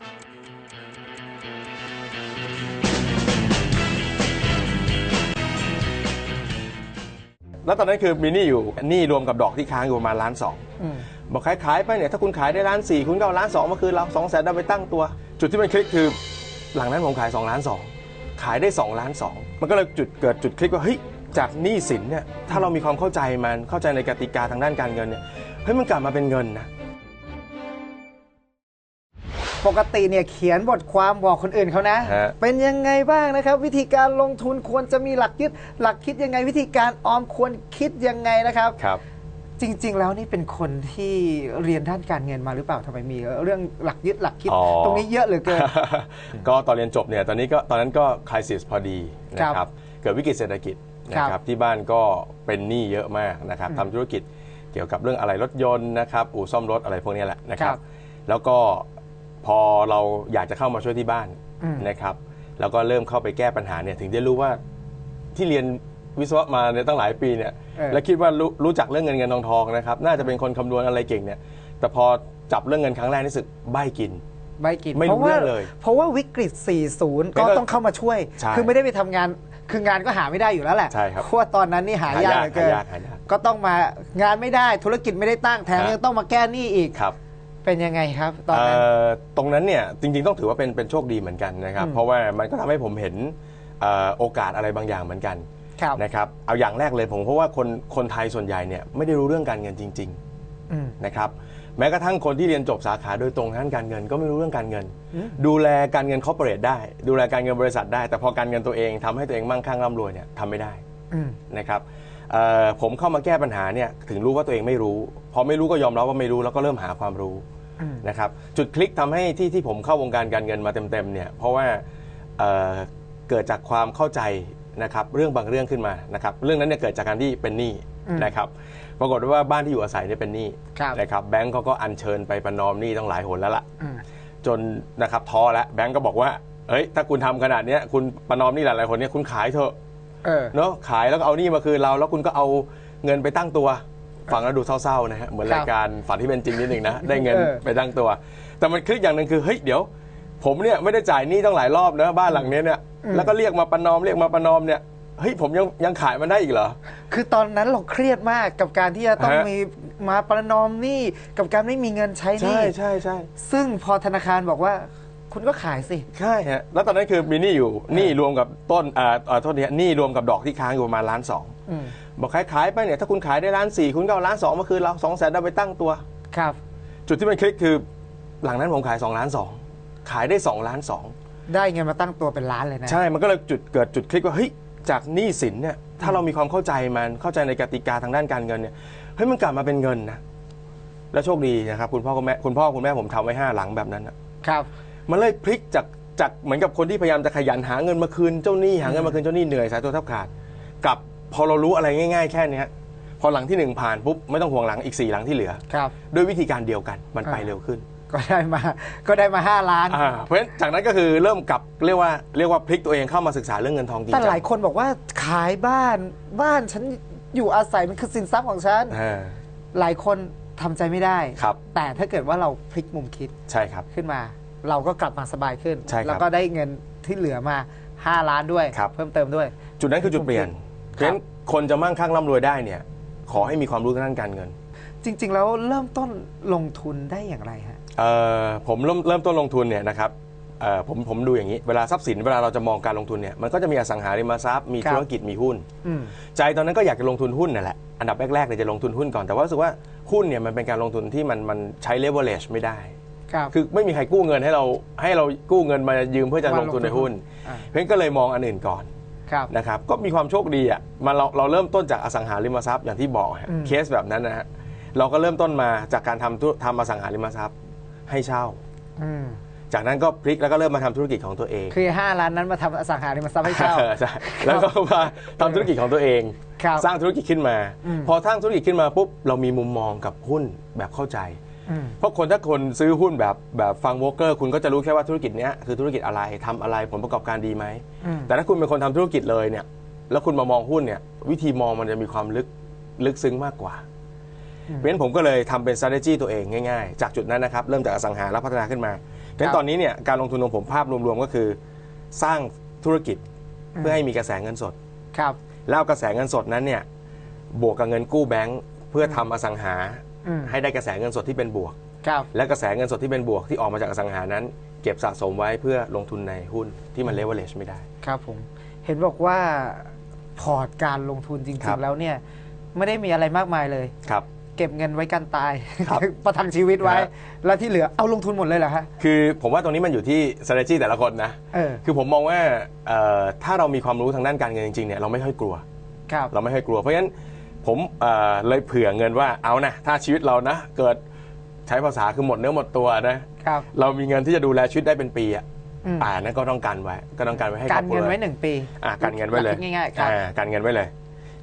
แล้วตอนนั้นคือมีหนี้อยู่หนี้รวมกับดอกที่ค้างอยู่ประมาณล้านสองอืมบอกขายขายไปเนี่ยถ้าคุณขายได้ล้านสี่คุณก็เอาล้านสองมาคืนเราสองแสนเอาไปตั้งตัว จุดที่มันคลิกคือ หลังนั้นผมขาย2ล้านสองขายได้2ล้านสองมันก็เลยจุดเกิดจุดคลิกว่าเฮ้ยจากหนี้สินเนี่ยถ้าเรามีความเข้าใจมันเข้าใจในกติกาทางด้านการเงินเนี่ยเฮ้ยมันกลับมาเป็นเงินนะ ปกติเนี่ยเขียนบทความบอกคนอื่นเขานะ ฮะ เป็นยังไงบ้างนะครับ วิธีการลงทุนควรจะมีหลักยึดหลักคิดยังไง วิธีการออมควรคิดยังไงนะครับ ครับ จริง ๆ แล้วนี่เป็นคนที่เรียนด้านการเงินมาหรือเปล่าทำไมมีเรื่องหลักยึดหลักคิด อ๋อ ตรงนี้เยอะเหลือเกิน ก็ตอนเรียนจบเนี่ยตอนนี้ก็ตอนนั้นก็คลายสิสพอดีนะคครัรับบเกิดวิกฤตเศรษฐกิจนะคครัรับบที่บ้านก็เป็นหนี้เยอะมากนะครับอืมทำธุรกิจเกี่ยวกับเรื่องอะไรรถยนต์นะครับอู่ซ่อมรถอะไรพวกนี้แหละนะครัครับบ แล้วก็ พอเราอยากจะเข้ามาช่วยที่บ้านอืมนะครับ แล้วก็เริ่มเข้าไปแก้ปัญหาเนี่ยถึงได้รู้ว่าที่เรียนวิศวะมาเนี่ยตั้งหลายปีเนี่ยเออและคิดว่ารู้รู้จักเรื่องเงินเงินทองทองนะครับ น่าจะเป็นคนคำนวณอะไรเก่งเนี่ย แต่พอจับเรื่องเงินครั้งแรกนี่รู้สึกใบ้กินไม่กินไม่รู้พาะว่าเรื่องเลย เพราะว่าวิกฤต 40 ก็ก็ต้องเข้ามาช่วยใช่คือไม่ได้ไปทำงานคืองานก็หาไม่ได้อยู่แล้วแหละใช่ครับเพราะว่าตอนนั้นนี่หายากเหลือเกินหายากหายากก็ต้องมางานไม่ได้ธุรกิจไม่ได้ตั้งแถมฮะยังต้องมาแก้หนี้อีกครับ เป็นยังไงครับตอนนั้นเอ่อตรงนั้นเนี่ยจริงๆต้องถือว่าเป็นเป็นโชคดีเหมือนกันนะครับอืมเพราะว่ามันก็ทำให้ผมเห็นเอ่อโอกาสอะไรบางอย่างเหมือนกันครับนะครับเอาอย่างแรกเลยผมเพราะว่าคนคนไทยส่วนใหญ่เนี่ยไม่ได้รู้เรื่องการเงินจริงอืมๆนะครับแม้กระทั่งคนที่เรียนจบสาขาโดยตรงทางด้านการเงินก็ไม่รู้เรื่องการเงิน อืม ดูแลการเงินคอร์ปอเรทได้ ดูแลการเงินบริษัทได้ แต่พอการเงินตัวเองทำให้ตัวเองมั่งคั่งร่ำรวยเนี่ยทำไม่ได้อืมนะครับเอ่อ ผมเข้ามาแก้ปัญหาเนี่ยถึงรู้ว่าตัวเองไม่รู้ พอไม่รู้ก็ยอมรับว่าไม่รู้แล้วก็เริ่มหาความรู้อืมนะครับจุดคลิกทำให้ที่ที่ผมเข้าวงการการเงินมาเต็มๆเนี่ยเพราะว่าเอ่อเกิดจากความเข้าใจนะครับเรื่องบางเรื่องขึ้นมานะครับเรื่องนั้นเนี่ยเกิดจากการที่เป็นหนี้อืมนะครับปรากฏว่าบ้านที่อยู่อาศัยเนี่ยเป็นหนี้ครับนะครับแบงก์เขาก็อัญเชิญไปประนอมหนี้ต้องหลายหนแล้วล่ะอืมจนนะครับท้อแล้วแบงก์ก็บอกว่าเฮ้ยถ้าคุณทำขนาดเนี้ยคุณประนอมหนี้หลายๆคนเนี่ยคุณขายเถอะ เออ เนาะขายแล้วก็เอาหนี้มาคืนเรา แล้วคุณก็เอาเงินไปตั้งตัวฟังแล้วดูเศร้าๆนะฮะเหมือนครับรายการฝันที่เป็นจริงนิดหนึ่งนะได้เงินเออ ไปตั้งตัว แต่มันคลิกอย่างหนึ่งคือเฮ้ยเดี๋ยว ผมเนี่ยไม่ได้จ่ายหนี้ต้องหลายรอบนะบ้านหลังเนี้ยเนี่ยแล้วก็เรียกมาประนอมเรียกมาประนอมเนี่ยเฮ้ยผมยังยังขายมันได้อีกเหรอ คือตอนนั้นเราเครียดมากกับการที่จะต้องฮะ มีมาประนอมหนี้กับการไม่มีเงินใช้หนี้ใช่ใช่ใช่ ซึ่งพอธนาคารบอกว่า คุณก็ขายสิ ใช่ฮะแล้วตอนนั้นคือมีหนี้อยู่หนี้รวมกับต้นอ่าอ่าโทษทีฮะหนี้รวมกับดอกที่ค้างอยู่ประมาณล้านสองอืมบอกขายขายไปเนี่ยถ้าคุณขายได้ล้านสี่คุณก็เอาล้านสองมาคืนเราสองแสนเอาไปตั้งตัว ครับ จุดที่มันคลิกคือ หลังนั้นผมขาย2ล้าน2ขายได้2ล้าน2ได้เงินมาตั้งตัวเป็นล้านเลยนะใช่ มันก็เลยจุดเกิดจุดคลิกว่าเฮ้ยจากหนี้สินเนี่ยถ้าเรามีความเข้าใจมันเข้าใจในกติกาทางด้านการเงินเนี่ยเฮ้ยมันกลับมาเป็นเงินนะแล้วโชคดีนะครับคุณพ่อคุณแม่คุณพ่อคุณแม่ผมทำไว้ห้าหลังแบบนั้นนะครับ มันเลยพลิกจากจากเหมือนกับคนที่พยายามจะขยันหาเงินมาคืนเจ้าหนี้หาเงินมาคืนเจ้าหนี้เหนื่อยสายตัวแทบขาดกลับพอเรารู้อะไรง่าย ๆ แค่เนี้ยพอหลังที่หนึ่งผ่านปุ๊บไม่ต้องห่วงหลังอีกสี่หลังที่เหลือ ครับ ด้วยวิธีการเดียวกันมันไปอ่าเร็วขึ้นก็ได้มา ก็ได้มาห้าล้าน อ่าเพราะฉะนั้นจากนั้นก็คือเริ่มกลับเรียกว่าเรียกว่าพลิกตัวเองเข้ามาศึกษาเรื่องเงินทองจริงแต่จัหลายคนบอกว่าขายบ้านบ้านฉันอยู่อาศัยมันคือสินทรัพย์ของฉันอ่า หลายคนทำใจไม่ได้ ครับ แต่ถ้าเกิดว่าเราพลิกมุมคิดใช่ครับ ขึ้นมา เราก็กลับมาสบายขึ้น ใช่ครับแล้วก็ได้เงินที่เหลือมา 5 ล้านด้วย ครับ เพิ่มเติมด้วย จุดนั้นคือจุดเปลี่ยนเพราะฉะนั้นคนจะมั่งคั่งร่ำรวยได้เนี่ย ขอให้มีความรู้ทางด้านการเงิน จริง ๆ แล้วเริ่มต้นลงทุนได้อย่างไรฮะ เอ่อผมเริ่มเริ่มต้นลงทุนเนี่ยนะครับเอ่อผมผมดูอย่างนี้ เวลาทรัพย์สินเวลาเราจะมองการลงทุนเนี่ยมันก็จะมีอสังหาริมทรัพย์มีครับ ธุรกิจมีหุ้น อืม ใจตอนนั้นก็อยากจะลงทุนหุ้นนั่นแหละอันดับแรกๆเนี่ยจะลงทุนหุ้นก่อนแต่ว่ารู้สึกว่าหุ้นเนี่ยมันเป็นการลงทุนที่มันมันใช้ leverage ไม่ได้ ครับ คือไม่มีใครกู้เงินให้เราให้เรากู้เงินมายืมเพื่อจะลงทุนในหุ้น อ่า เพราะฉะนั้นก็เลยมองอันอื่นก่อนครับ นะครับก็มีความโชคดีอะมาเราเราเริ่มต้นจากอสังหาริมทรัพย์อย่างที่บอกฮะอืม เคสแบบนั้นนะฮะเราก็เริ่มต้นมาจากการทำธุทำอสังหาริมทรัพย์ให้เช่า อืมจากนั้นก็พลิกแล้วก็เริ่มมาทำธุรกิจของตัวเองคือ5ล้านนั้นมาทำอสังหาริมทรัพย์ให้เช่า ใช่แล้วก็มาทำธุรกิจของตัวเอง ครับสร้างธุรกิจขึ้นมา อืม พอสร้างธุรกิจขึ้นมาปุ๊บเรามีมุมมองกับหุ้นแบบเข้าใจอืม เพราะคนถ้าคนซื้อหุ้นแบบแบบฟังโวเกอร์ คุณก็จะรู้แค่ว่าธุรกิจเนี้ยคือธุรกิจอะไรทำอะไรผลประกอบการดีไหมอืมแต่ถ้าคุณเป็นคนทำธุรกิจเลยเนี่ย แล้วคุณมามองหุ้นเนี่ย วิธีมองมันจะมีความลึกลึกซึ้งมากกว่าเพราะฉะนั้นผมก็เลยทำเป็น strategy ตัวเองง่ายๆ จากจุดนั้นนะครับ เริ่มจากอสังหาแล้วพัฒนาขึ้นมาเพราะฉะนั้นตอนนี้เนี่ยการลงทุนของผมภาพรวมๆก็คือ สร้างธุรกิจเพื่อให้มีกระแสเงินสดครับแล้วเอากระแสเงินสดนั้นเนี่ยบวกกับเงินกู้แบงก์เพื่อทำอสังหา อืมให้ได้กระแสเงินสดที่เป็นบวก ครับและกระแสเงินสดที่เป็นบวกที่ออกมาจากอสังหานั้น เก็บสะสมไว้เพื่อลงทุนในหุ้นที่มันเลเวลเลชไม่ได้ ครับผม เห็นบอกว่าพอร์ตการลงทุนจครัริง บ ๆ แล้วเนี่ย ไม่ได้มีอะไรมากมายเลย ครับ เก็บเงินไว้กันตาย ครับประทังชีวิตไว้ ครับ แล้วที่เหลือเอาลงทุนหมดเลยเหรอฮะคือผมว่าตรงนี้มันอยู่ที่ strategy แต่ละคนนะ เออคือผมมองว่าเอ่อถ้าเรามีความรู้ทางด้านการเงินจริงๆเนี่ยเราไม่ค่อยกลัว ครับ เราไม่ค่อยกลัว เพราะฉะนั้น ผมเอ่อเลยเผื่อเงินว่าเอานะถ้าชีวิตเรานะ เกิดใช้ภาษาคือหมดเนื้อหมดตัวนะครับเรามีเงินที่จะดูแลชีวิตได้เป็นปีอะอืมอ่านั่นก็ต้องการไว้ก็ต้องการไว้ให้การเงินครอบครัไว้หนึ่งปีอ่าการเงินไว้เลยหกคิดง่ายๆครับอ่าการเงินไว้เลย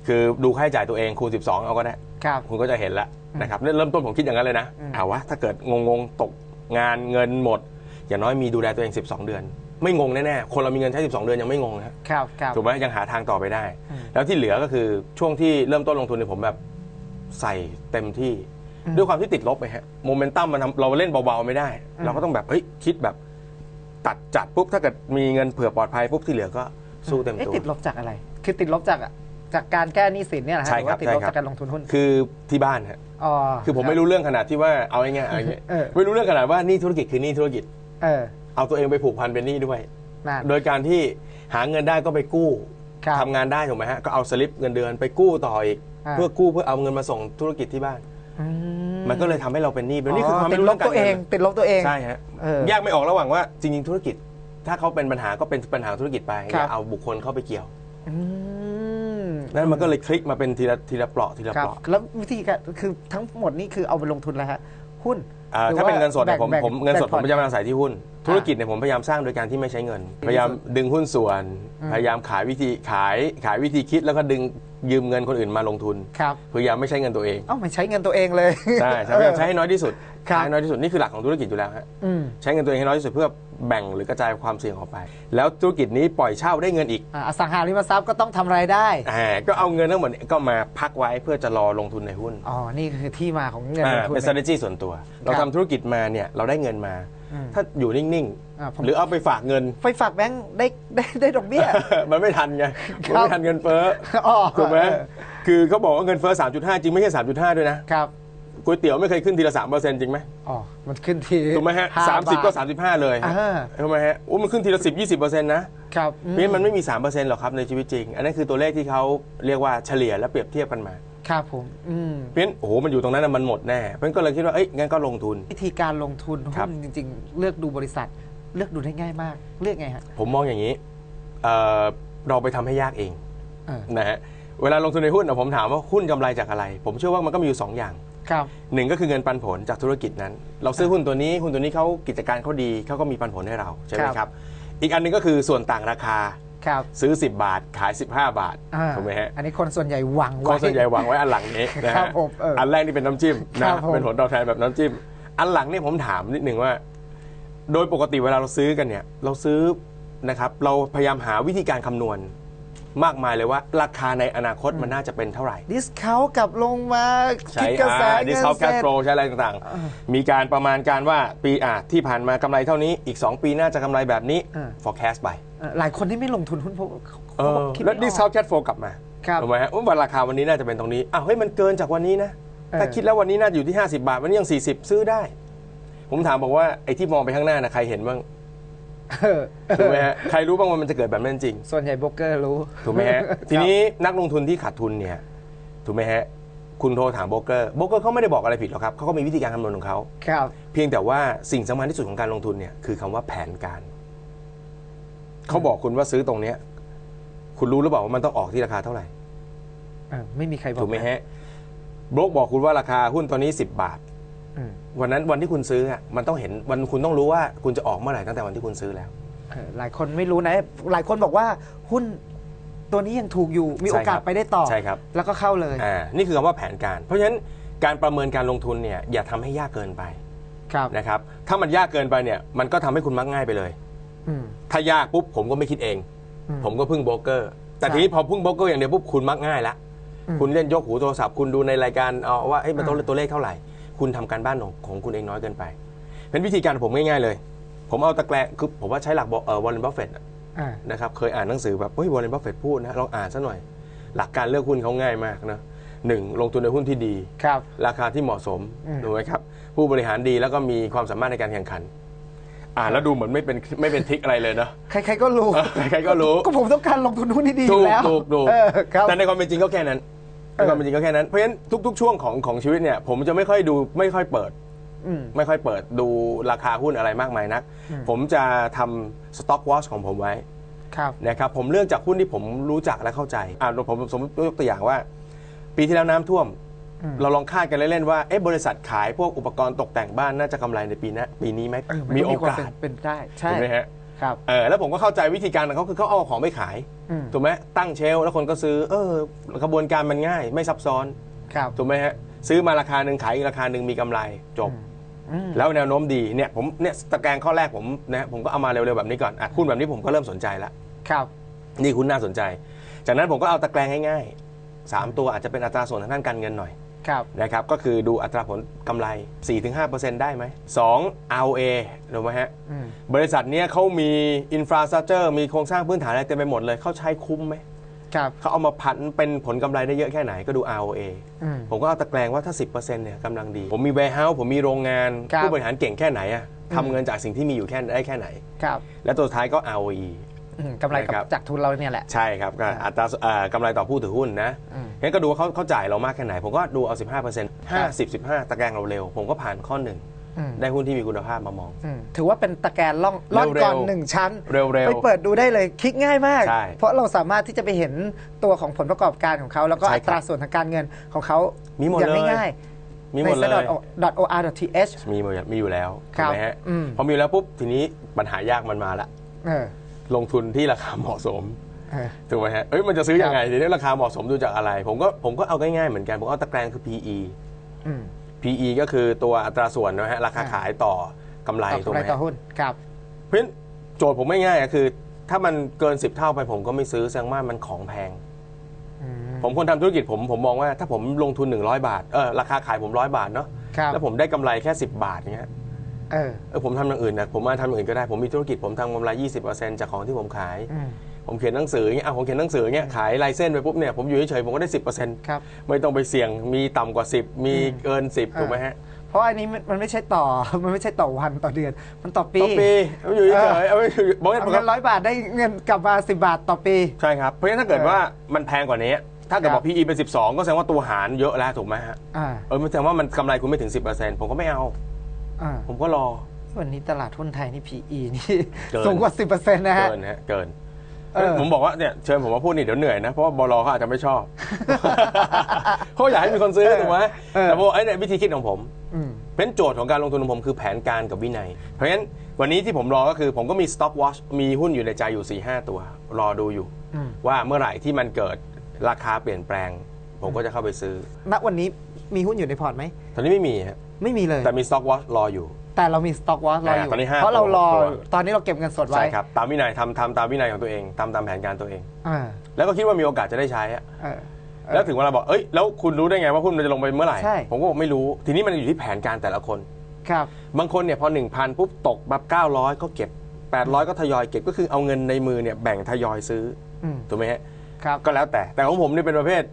คือดูค่าใช้จ่ายตัวเองคูณ 12 เอาก็ได้ครับคุณก็จะเห็นแล้วนะครับเริ่มต้นผมคิดอย่างนั้นเลยนะอืมเอาวะถ้าเกิดงงๆตกงานเงินหมด อย่างน้อยมีดูแลตัวเอง 12 เดือน ไม่งงแน่ๆ คนเรามีเงินใช้ 12 เดือนยังไม่งงนะครับครับ ถูกไหมยังหาทางต่อไปได้ อืม แล้วที่เหลือก็คือช่วงที่เริ่มต้นลงทุนเนี่ยผมแบบใส่เต็มที่อืมด้วยความที่ติดลบไปฮะโมเมนตัมมันทำเราเล่นเบาๆไม่ได้อืมเราก็ต้องแบบเฮ้ยคิดแบบ ตัดจัดปุ๊บถ้าเกิดมีเงินเผื่อปลอดภัยปุ๊บที่เหลือก็สู้เต็มเอ๊ะตัว ติดลบจากอะไร คือติดลบจากจากการแก้หนี้สินเนี่ยเหรอฮะใช่หรือครับว่าติดลบใช่ครับ จากการลงทุนหุ้นคือที่บ้านฮะอ๋อ คือผมไม่รู้เรื่องขนาดที่ว่าเอาง่ายๆเอาง่ายเออ ๆไม่รู้เรื่องขนาดว่านี่ธุรกิจคือนี่ธุรกิจ เออ เอาตัวเองไปผูกพันเป็นหนี้ด้วย นั่น โดยการที่หาเงินได้ก็ไปกู้ครับทำงานได้ถูกไหมฮะก็เอาสลิปเงินเดือนไปกู้ต่ออีก อ่า เพื่อกู้เพื่อเอาเงินมาส่งธุรกิจที่บ้าน อืมันก็เลยทำให้เราเป็นหนี้เป็นนี่คือความติไม่ดรู้ลเรื่บองการตัวเองเงินติดลบตัวเอง ใช่ฮะเออแยกไม่ออกระหว่างว่าจริง ๆ ธุรกิจ ถ้าเขาเป็นปัญหาก็เป็นปัญหาธุรกิจไปอครับ ย่าเอาบุคคลเข้าไปเกี่ยวอืมนั่นมันก็เลยคลิกมาเป็นทีละทีละเปราะทีละครับ เปราะ แล้ววิธีการคือทั้งหมดนี่คือเอาไปลงทุนแล้วฮะ หุ้น อ่าหรือถ้าเป็นว่าเงินสดเนี่ยผมแบ่งผมเงินสดแบ่งผมพยายามพอร์ตอาศัยที่หุ้น ธุรกิจเนี่ยผมพยายามสร้างโดยการที่ไม่ใช้เงินดีที่สุดพยายามดึงหุ้นส่วนอืมพยายามขายวิธีขายขายวิธีคิดแล้วก็ดึง ยืมเงินคนอื่นมาลงทุนครับพยายามไม่ใช้เงินตัวเองเอ้าไม่ใช้เงินตัวเองเลยใช่ใช่พยายามใช้ให้น้อยที่สุดครับใช้ให้น้อยที่สุดนี่คือหลักของธุรกิจอยู่แล้วฮะอืมใช้เงินตัวเองให้น้อยที่สุดเพื่อแบ่งหรือกระจายความเสี่ยงออกไป แล้วธุรกิจนี้ปล่อยเช่าได้เงินอีกอ่าอสังหาริมทรัพย์ก็ต้องทำรายได้อ่าก็เอาเงินทั้งหมดก็มาพักไว้เพื่อจะรอลงทุนในหุ้นอ๋อนี่คือที่มาของเงินลอ่างทุนเป็น strategy ส่วนตัว เราทำธุรกิจมาเนี่ยเราได้เงินมาอืม ถ้าอยู่นิ่งอ่าผมๆหรือเอาไปฝากเงิน ไปฝากแบงค์ได้ได้ได้ดอกเบี้ย มันไม่ทันไงครัมันบไม่ทันเงินเฟ้ออ๋อถูกไหมเออคือเขาบอกว่าเงินเฟ้อ 3.5 จริงไม่ใช่ 3.5 ด้วยนะครับก๋วยเตี๋ยวไม่เคยขึ้นทีละ3%จริงไหมอ๋อ มันขึ้นที ถูกไหมฮะห้30ก็บาท35เลยอ่าถูกไหมฮะโอ้มันขึ้นทีละ10 20%นะ ครับเพราะฉะนั้นมันไม่มี3%หรอกครับในชีวิตจริง อันนั้นคือตัวเลขที่เขาเรียกว่าเฉลี่ยและเปรียบเทียบกันมา ครับผมอืมเพราะฉะนั้นโอ้โหมันอยู่ตรงนั้นนะมันหมดแน่เพราะฉะนั้นก็เลยคิดว่าเอ้ยงั้นก็ลงทุน วิธีการลงทุนครัหุ้บ นจริง ๆ เลือกดูบริษัท เลือกดูได้ง่ายมาก เลือกไงฮะผมมองอย่างนี้เอ่อเราไปทำให้ยากเองเออนะฮะเวลาลงทุนในหุ้นนะผมถามว่าหุ้นกำไรจากอะไร ผมเชื่อว่ามันก็มีอยู่สองอย่าง ครับ หนึ่งก็คือเงินปันผลจากธุรกิจนั้น เราซื้อหุ้นตัวนี้หุ้นตัวนี้เขากิจการเขาดีเขาก็มีปันผลให้เราใช่ไหมครับครับอีกอันหนึงก็คือส่วนต่างราคา ครับซื้อ 10 บาทขาย 15 บาทอ่าถูกไหมฮะอันนี้คนส่วนใหญ่หวังคไว้นส่วนใหญ่หวังไว้อันหลังนี้นะครัฮะบผมเอออันแรกนี่เป็นน้ำจิ้มครันะบผม เป็นผลตอบแทนแบบน้ำจิ้ม อันหลังเนี่ยผมถามนิดหนึ่งว่า โดยปกติเวลาเราซื้อกันเนี่ย เราซื้อนะครับ เราพยายามหาวิธีการคำนวณ มากมายเลยว่า ราคาในอนาคตมันน่าจะเป็นเท่าไหร่ ดิสคาวกลับลงมาใช้คิดกระแสดิเงิสนคาวแคเสสร็จโฟใช้อะไรต่างๆ มีการประมาณการว่าปีอะที่ผ่านมากำไรเท่านี้อีก 2 ปีน่าจะกำไรแบบนี้ อ่า forecast ไปเออหลายคนที่ไม่ลงทุนหุ้นเพราะเขาเอเขาอคิดแล้วไม่ดิอสอคากวแคสโฟกลับมาครับ ถูกไหมฮะว่าราคาวันนี้น่าจะเป็นตรงนี้อ้าวเฮ้ยมันเกินจากวันนี้นะเออถ้าคิดแล้ววันนี้น่าจะอยู่ที่ 50 บาทวันนี้ยัง 40 ซื้อได้ ผมถามบอกว่าไอ้ที่มองไปข้างหน้านะใครเห็นบ้างเออ ถูกไหมฮะใครรู้บ้างว่ามันจะเกิดแบบนั้นจริง ส่วนใหญ่โบรกเกอร์รู้ถูกไหมฮะทีนี้นักลงทุนที่ขาดทุนเนี่ยถูกไหมฮะคุณโทรถามโบรกเกอร์โบรกเกอร์เขาไม่ได้บอกอะไรผิดหรอกครับเขาก็มีวิธีการคำนวณของเขาครับ เพียงแต่ว่าสิ่งสำคัญที่สุดของการลงทุนเนี่ยคือคำว่าแผนการเขาบอกคุณว่าซื้อตรงเนี้ย คุณรู้หรือเปล่าว่ามันต้องออกที่ราคาเท่าไหร่เออไม่มีใครบอกถูกไหมฮะโบรกบอกคุณว่าราคาหุ้นตอนนี้ 10 บาทอืม วันนั้นวันที่คุณซื้ออะมันต้องเห็นวันคุณต้องรู้ว่าคุณจะออกเมื่อไหร่ตั้งแต่วันที่คุณซื้อแล้ว เออหลายคนไม่รู้นะ หลายคนบอกว่าหุ้นตัวนี้ยังถูกอยู่มีโอกาสใช่ครับไปได้ต่อ ใช่ครับ แล้วก็เข้าเลยอ่านี่คือคำว่าแผนการ เพราะฉะนั้นการประเมินการลงทุนเนี่ยอย่าทำให้ยากเกินไปครับนะครับถ้ามันยากเกินไปเนี่ยมันก็ทำให้คุณมักง่ายไปเลย อืม ถ้ายากปุ๊บผมก็ไม่คิดเอง อืมผมก็พึ่งโบรกเกอร์ แต่ใช่ทีนี้พอพึ่งโบรกเกอร์อย่างเดียวปุ๊บคุณมักง่ายละอืมคุณเล่นยกหูโทรศัพท์คุณดูในรายการเอาว่าเอ้ยมันต้องอ่าตัวเลขเท่าไหร่ คุณทำการบ้านของของคุณเองน้อยเกินไป เป็นวิธีการของผมง่ายๆเลย ผมเอาตะแกรงคือผมว่าใช้หลักบอกเออวอร์เรนบัฟเฟตอ่านะครับเคยอ่านหนังสือแบบเฮ้ยวอร์เรนบัฟเฟตพูดนะลองอ่านซะหน่อย หลักการเลือกหุ้นเขาง่ายมากนะหนึ่งลงทุนในหุ้นที่ดีครับราคาที่เหมาะสมอืมถูกไหมครับผู้บริหารดีแล้วก็มีความสามารถในการแข่งขัน อ่านแล้วดูเหมือนไม่เป็นไม่เป็นทริกอะไรเลยเนาะใครๆก็รู้เออใครๆก็รู้ก็ผมต้องการลงทุนหุ้นที่ดีอถูยู่กแล้วถูกถูกเออครับแต่ในความเป็นจริงก็แค่นั้น ในความเป็นจริงก็แค่นั้น เพราะฉะนั้นทุก ๆ ช่วงของของชีวิตเนี่ยผมจะไม่ค่อยดูไม่ค่อยเปิด อืม ไม่ค่อยเปิดดูราคาหุ้นอะไรมากมายนักผมจะทำสต็อกวอชของผมไว้ ครับ นะครับผมเลือกจากหุ้นที่ผมรู้จักและเข้าใจอ่าผมสมมติยกตัวอย่างว่า ปีที่แล้วน้ำท่วม อืมเราลองคาดกันเล่นๆว่าเอ๊ะบริษัทขายพวกอุปกรณ์ตกแต่งบ้านน่าจะกำไรในปีหน้าปีนี้ไหมเออมีนโอควกาเป็นสเป็นได้ ใช่ถูกไหมฮะ ครับ เออแล้วผมก็เข้าใจวิธีการของเขาคือเขาเอาของไปขายอืม ถูกไหมตั้งเชลฟ์แล้วคนก็ซื้อ เออกระบวนการมันง่าย ไม่ซับซ้อนครับ ถูกไหมฮะซื้อมาราคาหนึ่งขายอีกราคาหนึ่งมีกำไรจบ อืม แล้วแนวโน้มดีเนี่ยผมเนี่ยตะแกรงข้อแรกผมนะผมก็เอามาเร็วๆแบบนี้ก่อนอะหุ้นแบบนี้ผมก็เริ่มสนใจแล้วครับ นี่คุณน่าสนใจ จากนั้นผมก็เอาตะแกรงง่ายๆ 3 ตัวอาจจะเป็นอัตราส่วนทางด้านการเงินหน่อย ครับ นะครับก็คือดูอัตราผลกำไร 4-5%ได้ไหม 2 ROA รู้ไหมฮะ อืมบริษัทเนี้ยเขามีอินฟราสตรั c เจอร์มีโครงสร้างพื้นฐานอะไรเต็มไปหมดเลยเขาใช้คุ้มไหม ครับเขาเอามาพันเป็นผลกำไรได้เยอะแค่ไหนก็ดู ROA อืม ผมก็เอาตะแกรงว่าถ้า 10%เนี่ยกำลังดี ผมมี warehouse ผมมีโรงงาน ครับ ผู้บริหารเก่งแค่ไหนอะทำเงินจากสิ่งที่มีอยู่แค่ได้แค่ไหน ครับ และตัวสุดท้ายก็ ROE อืม กำไรกับนะครับจากทุนเราเนี่ยแหละ ใช่ครับก็อ่าอัตราอ่ากำไรต่อผู้ถือหุ้นนะอืมงั้นก็ดูว่าเขาเขาจ่ายเรามากแค่ไหน ผมก็ดูเอา 15%ครับ50 15 ตะแกรงเราเร็ว ผมก็ผ่านข้อหนึ่งอืมได้หุ้นที่มีคุณภาพมามอง อืมถือว่าเป็นตะแกรงล่องล่อนก่อนเร็วๆหนึ่งชั้นเร็วๆไปเปิดดูได้เลยคลิกง่ายมาก ใช่เพราะเราสามารถที่จะไปเห็นตัวของผลประกอบการของเขา แล้วก็ใช่อัครับตราส่วนทางการเงินของเขามีหมดอย่างเลย ง่ายมีๆหมดเลยใน .or.th มีหมดมีอยู่แล้วครัถูกบไหมฮะอืม พอมีแล้วปุ๊บทีนี้ปัญหายากมันมาละ เออ ลงทุนที่ราคาเหมาะสมเออถูกไหมฮะเอ้ยมันจะซื้อยังไงทีนี้ราคาเหมาะสมดูจากอะไร ผมก็ผมก็เอาง่ายๆเหมือนกันผมเอาตะแกรงคือ PE อืม PE ก็คือตัวอัตราส่วนนะฮะราคาขายต่อกำไรต่อกำถูกไรไหมต่อฮะหุ้นครับเพราะฉะนั้นโจทย์ผมไม่ง่ายอะคือ ถ้ามันเกิน 10 เท่าไปผมก็ไม่ซื้อแสดงว่ามันของแพงอืมผมคนทำธุรกิจผมผมมองว่าถ้าผมลงทุน 100 บาทเออราคาขายผมร้อยบาทเนาะครับแล้วผมได้กำไรแค่ 10 บาทอย่างเงี้ย เออเออผมทำอย่างอื่นนะผมมาทำอย่างอื่นก็ได้ผมมีธุรกิจผมทำกำไร20%จากของที่ผมขาย อืม ผมเขียนหนังสืออย่างเงี้ยอะผมเขียนหนังสืออย่างเงี้ยขายลายเส้นไปปุ๊บเนี่ยผมอยู่เฉยๆผมก็ได้10%ครับไม่ต้องไปเสี่ยงมีต่ำกว่า10มีเกิน10ถูกไหมฮะเพราะอันนี้มันมันไม่ใช่ต่อ มันไม่ใช่ต่อวันต่อเดือน มันต่อปีต่อปีเอาอยู่เฉยๆเอาอยู่บอกให้เอาผมเงินร้อยบาทได้เงินกลับมาสิบาทต่อปี ใช่ครับเพราะฉะนั้นถ้าเกิดเออว่ามันแพงกว่านี้ ถ้าเกิดครับบอก PE เป็น 12 ก็แสดงว่าตัวหารเยอะแล้วถูกไหมฮะอ่า เออมันแสดงว่ามันกำไรคุณไม่ถึง 10%ผมก็ไม่เอา อ่าผมก็รอ วันนี้ตลาดหุ้นไทยนี่ PE นี่เกิน สูงกว่า 10%นะฮะ เกินฮะเกิน เออ ผมบอกว่าเนี่ยเชิญผมมาพูดนี่เดี๋ยวเหนื่อยนะ เพราะว่าบลเขาอาจจะไม่ชอบเขาอยากให้มีคนซื้อถูกไหมเออแต่บอกไอ้เนี่ยวิธีคิดของผม อืมเป็นโจทย์ของการลงทุนของผมคือแผนการกับวินัย เพราะฉะนั้นวันนี้ที่ผมรอก็คือผมก็มี stop watch มีหุ้นอยู่ในใจอยู่4 5ตัว รอดูอยู่ อืม ว่าเมื่อไหร่ที่มันเกิดราคาเปลี่ยนแปลง ผมก็จะเข้าไปซื้อ ณวันนี้ มีหุ้นอยู่ในพอร์ตไหมตอนนี้ไม่มีฮะไม่มีเลย แต่มี stock watch รออยู่ แต่เรามีสต็อกวอชรออยู่ตอนนี้ห้าเพราะเรารอตัวตอนนี้เราเก็บเงินสดไว้ใช่ครับตามวินัยทำทำตามวินัยของตัวเองทำตามแผนการตัวเองอ่าแล้วก็คิดว่ามีโอกาสจะได้ใช้อะเออแล้วถึงเวลาบอกเอ้ยแล้วคุณรู้ได้ไงว่าหุ้นมันจะลงไปเมื่อไหร่ใช่ผมก็บอกไม่รู้ ทีนี้มันอยู่ที่แผนการแต่ละคนครับบางคนเนี่ยพอ 1,000ปุ๊บตกแบบ900 ก็เก็บ 800 ก็ทยอยเก็บก็คือเอาเงินในมือเนี่ยแบ่งทยอยซื้ออืมถูกไหมฮะครับก็แล้วแต่แต่ของผมนี่เป็นประเภท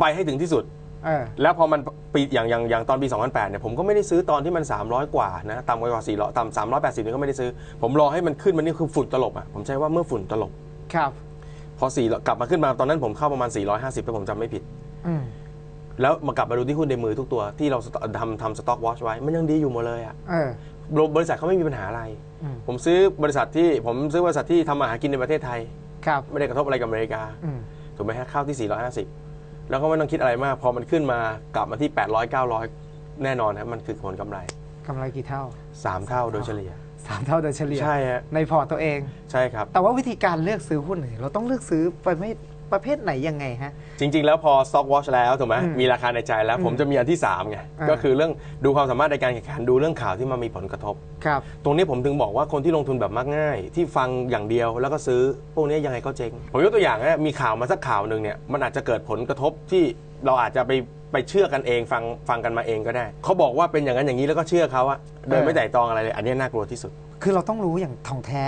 ไปให้ถึงที่สุด เออ แล้วพอมันปีอย่างอย่างอย่างตอนปี 2008เนี่ยผมก็ไม่ได้ซื้อตอนที่มัน 300 กว่านะต่ำกว่า400ต่ำ380นี่ก็ไม่ได้ซื้อ ผมรอให้มันขึ้นมันนี่คือฝุ่นตลบอะผมใช้ว่าเมื่อฝุ่นตลบ ครับ พอ4กลับมาขึ้นมาตอนนั้นผมเข้าประมาณ 450ถ้าผมจำไม่ผิด อืม แล้วมากลับมาดูที่หุ้นในมือทุกตัวที่เราสต็อกทำทำสต็อกวอชไว้มันยังดีอยู่หมดเลยอะเออ บริษัทเขาไม่มีปัญหาอะไร อืม ผมซื้อบริษัทที่ผมซื้อบริษัทที่ทำมาหากินในประเทศไทย ครับ ไม่ได้กระทบอะไรกับอเมริกา อืม ถูกไหมฮะเข้าที่ 450 แล้วก็ไม่ต้องคิดอะไรมาก พอมันขึ้นมากลับมาที่ 800 900 แน่นอนครับมันคือผลกำไร กำไรกี่เท่า 3 เท่าโดยเฉลี่ย สามเท่าโดยเฉลี่ยใช่ฮะในพอร์ตตัวเอง ใช่ครับ แต่ว่าวิธีการเลือกซื้อหุ้นเนี่ยเราต้องเลือกซื้อประเภท ประเภทไหนยังไงฮะ จริง ๆ แล้วพอ Stock Watch แล้วถูกไหมอืมมีราคาในใจแล้ว ผมจะมีอันที่3ไงอ่า ก็คือเรื่องดูความสามารถในการแข่งขันดูเรื่องข่าวที่มันมีผลกระทบ ครับ ตรงนี้ผมถึงบอกว่าคนที่ลงทุนแบบมักง่าย ที่ฟังอย่างเดียวแล้วก็ซื้อพวกนี้ยังไงก็เจ๊งผมยกตัวอย่างนะมีข่าวมาสักข่าวหนึ่งเนี่ยมันอาจจะเกิดผลกระทบที่เราอาจจะไปไปเชื่อกันเองฟังฟังกันมาเองก็ได้ เขาบอกว่าเป็นอย่างนั้นอย่างนี้แล้วก็เชื่อเขาอะโดยไม่ไต่ตรองอะไรเลย อันนี้น่ากลัวที่สุด คือเราต้องรู้อย่างทองแท้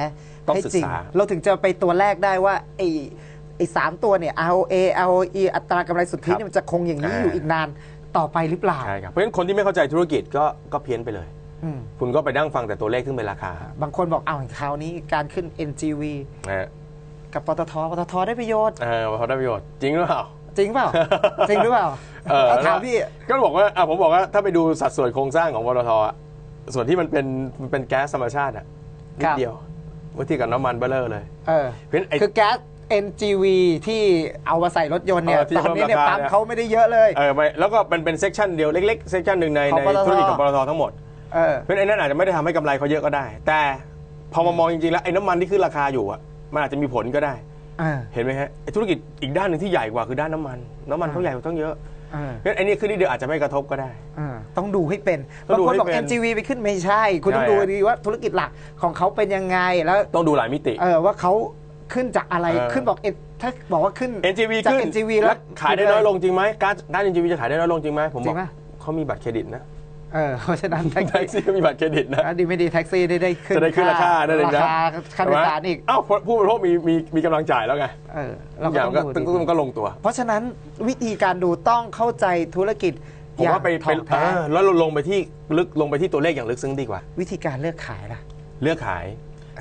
ต้องให้ศึกจริงษา เราถึงจะไปตัวแรกได้ว่าไอ้ไอ้สามตัวเนี่ย ROA ROE อัตรากำไรสุทธิครับเนี่ยมันจะคงอย่างนี้อ่าอยู่อีกนานต่อไปหรือเปล่า ใช่ครับ เพราะฉะนั้นคนที่ไม่เข้าใจธุรกิจก็ก็เพี้ยนไปเลยอืมคุณก็ไปนั่งฟังแต่ตัวเลขซึ่งเป็นราคา บางคนบอกอ้าวคราวนี้การขึ้น NGV นะฮะกับปตทปตทได้ประโยชน์เออพอได้ประโยชน์จริงหรือเปล่าจริงเปล่าจริงหรือเปล่าเออเอาถามพี่ก็บอกว่าอะผมบอกว่าถ้าไปดูสัดส่วนโครงสร้างของปตทอะส่วนที่มันเป็นมันเป็นแก๊สธรรมชาติอะนิครัดบเดียวเมื่อเทียบกับน้ำมันเบลเลอร์เลยเออเพราะฉะนั้นไอ้คือแก๊ส NGV ที่เอามาใส่รถยนต์เนี่ย เออที่ตอนนี้เนี่ยเพิ่มราคาปั๊มเนี่ย เขาไม่ได้เยอะเลย เออไม่แล้วก็มันเป็นเซกชันเดียวเล็กๆเซกชันหนึ่งในของในปตท ธุรกิจของปตททั้งหมด เออ เพราะฉะนั้นไอ้นั่นอาจจะไม่ได้ทำให้กำไรเขาเยอะก็ได้ แต่พอมามองจริงๆแล้วไอ้น้ำมันที่ขึ้นราคาอยู่อะมันอาจจะมีผลก็ได้ เออ เห็นไหมฮะไอ้ธุรกิจอีกด้านหนึ่งที่ใหญ่กว่าคือด้านน้ำมัน น้ำมันเขาใหญ่กว่าต้องเยอะเออ เพราะฉะนั้นไอ้นี่ขึ้นนิดเดียวอาจจะไม่กระทบก็ได้เออต้องดูให้เป็นต้องบางดูคนให้บอก เป็น NGV ไปขึ้นไม่ใช่ คุณต้องใช่ดูฮะ ดีว่าธุรกิจหลักของเขาเป็นยังไงแล้วต้องดูหลายมิติ เออว่าเขา ขึ้นจากอะไรเออ ขึ้นบอก N- ถ้าบอกว่าขึ้น NGV จากขึ้น NGV แล้แล้ววขายได้น้อยลงจริงไหมการด้าน NGV จะขายได้น้อยลงจริงไหมผมจบริอกงปะ เขามีบัตรเครดิตนะเออเพราะฉะนั้นแท็กแท็กซี่ซี่ก็มีบัตรเครดิตนะ อะดีไม่ดีแท็กซี่ได้ได้ขึ้นจะได้ขึ้นราคาได้เลยรานะคาค่าโดยสารอีกเอ้าผู้บริโภคมีมีมีกำลังจ่ายแล้วไงเออทุเรากอก็ย่างต้องก็ดูต้องดีมันก็ลงตัว เพราะฉะนั้นวิธีการดูต้องเข้าใจธุรกิจผมว่าไปอย่งเป็นทองแท้เออแล้วเราลงไปที่ลึกลงไปที่ตัวเลขอย่างลึกซึ้งดีกว่า วิธีการเลือกขายล่ะ เลือกขาย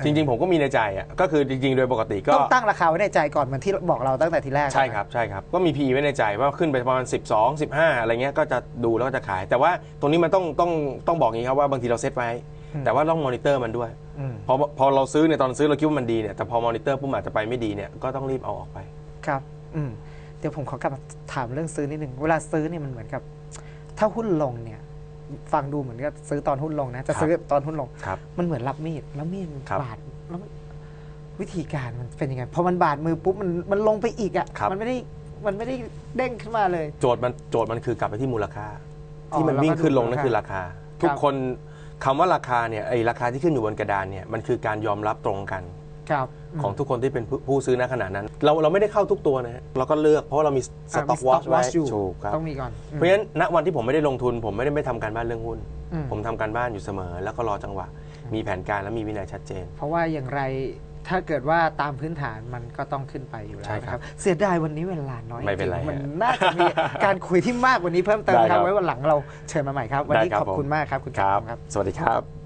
จริง ๆ ผมก็มีในใจอะก็คือจริง ๆ โดยปกติก็ต้องตั้งราคาไว้ในใจก่อนเหมือนที่บอกเราตั้งแต่ทีแรกใช่ครับใช่ครับ ก็มี PE ไว้ในใจว่าขึ้นไปประมาณ 12 15 อะไรเงี้ยก็จะดูแล้วก็จะขาย แต่ว่าตรงนี้มันต้องต้องต้องบอกงี้ครับว่าบางทีเราเซตไว้ แต่ว่าต้องมอนิเตอร์มันด้วยอืมพอพอเราซื้อเนี่ยตอนซื้อเราคิดว่ามันดีเนี่ยแต่พอมอนิเตอร์ปุ๊บอาจจะไปไม่ดีเนี่ยก็ต้องรีบเอาออกไปครับอืมเดี๋ยวผมขอกลับมาถามเรื่องซื้อนิดหนึ่งเวลาซื้อเนี่ยมันเหมือนกับ ถ้าหุ้นลงเนี่ย ฟังดูเหมือนกับซื้อตอนหุ้นลงนะ จะซื้อตอนหุ้นลง ครับ มันเหมือนรับมีด แล้วมีดมันครับบาดแล้วมันวิธีการมันเป็นยังไง พอมันบาดมือปุ๊บมันมันลงไปอีกอะ ครับ มันไม่ได้ มันไม่ได้เด้งขึ้นมาเลย โจทย์มันโจทย์มันคือกลับไปที่มูลค่า อ๋อที่มันแล้วก็วิ่งขึ้นลงดูนั่นราคาคือราคา ทุกครับคนคำว่าราคาเนี่ยไอ้ราคาที่ขึ้นอยู่บนกระดานเนี่ยมันคือการยอมรับตรงกัน ครับของทุกคนที่เป็นผู้ผู้ซื้อณขณะนั้น เราเราไม่ได้เข้าทุกตัวนะฮะเราก็เลือกเพราะว่าเรามีสต็อกวอชไว้อยู่ถูกครับต้องมีก่อนอืมเพราะฉะนั้นณวันที่ผมไม่ได้ลงทุน ผมไม่ได้ไม่ทำการบ้านเรื่องหุ้น อืม ผมทำการบ้านอยู่เสมอ แล้วก็รอจังหวะ มีแผนการและมีวินัยชัดเจน เพราะว่าอย่างไรถ้าเกิดว่าตามพื้นฐานมันก็ต้องขึ้นไปอยู่แล้วใช่นะคครัรับบเสียดายวันนี้เวลาน้อยไม่เป็นไรจงๆมันฮะน่าจะมี การคุยที่มากกว่านี้เพิ่มเติมได้คครัรับบไว้วันหลังเราเชิญมาใหม่ครับ วันนี้ได้ครับขอบคุณผมมากครับคุณครับครับสวัสดีครับ